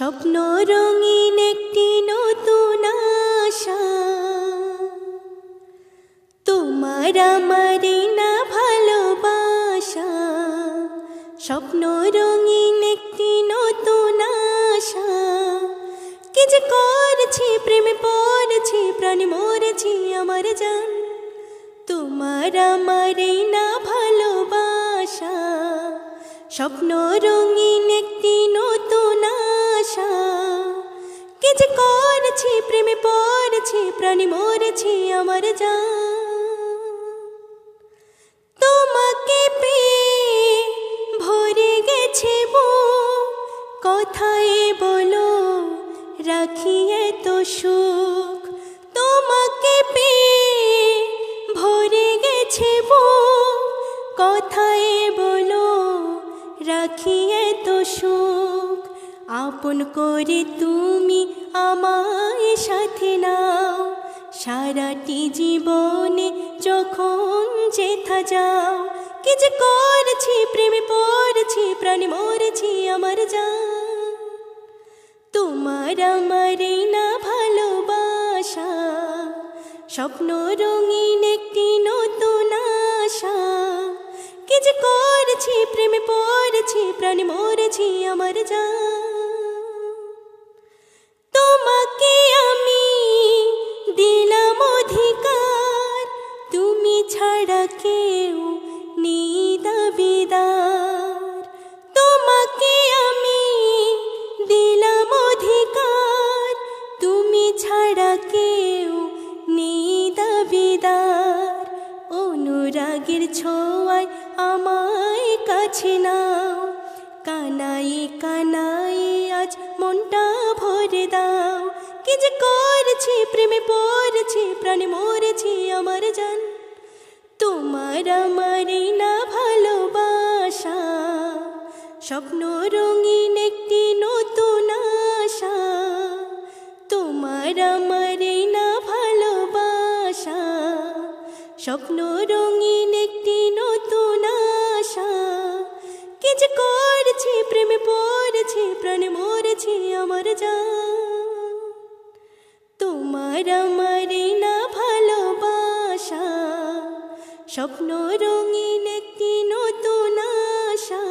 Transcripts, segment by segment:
স্বপ্ন রঙিন একটি নতুন আশা। তোমার আমার না ভালোবাসা। স্বপ্ন রঙিন একটি নতুন আশা। কি যে করছি, প্রেমে পড়েছি, প্রাণী মরেছি আমার জান। তোমার আমার না ভালোবাসা। স্বপ্ন রঙিন একটি যে করছি, প্রেমে পড়েছি, প্রাণী মরেছি, আমার যা তোমাকে পেয়ে ভরে গেছে বুক কথায় বলো রাখি এত সুখ। তোমাকে পেয়ে ভরে গেছে বুক কথায় বলো রাখি এত সুখ। আপন করে তুমি আমায় সাথে নাও। সারাটি জীবনে যখন যেথা যাও, কি যে করেছি, প্রেমে পড়েছি, প্রাণী মরেছি, আমার যা তোমার আমার না ভালোবাসা, স্বপ্ন রঙিন একটি নতুন আশা। কি যে করেছি, প্রেমে পড়েছি, প্রাণী মরেছি, আমার যা অনুরাগের ছোঁয়ায় আমায় কাছে নাও। কানাই কানাই আজ মনটা ভরে দাও। কি যে করছি, প্রেমে পড়েছি, প্রাণে মরেছি আমার জান। তোমার আমার স্বপ্ন রঙিন একটি নতুন আশা। কি যে করছি, প্রেমে পড়েছি, প্রাণে মরেছি আমার যা তোমার আমার না ভালোবাসা। স্বপ্ন রঙিন একটি নতুন আশা।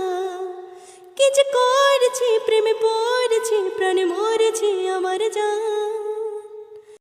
কি যে করছি, প্রেমে পড়েছি, প্রাণে মরেছি আমার যা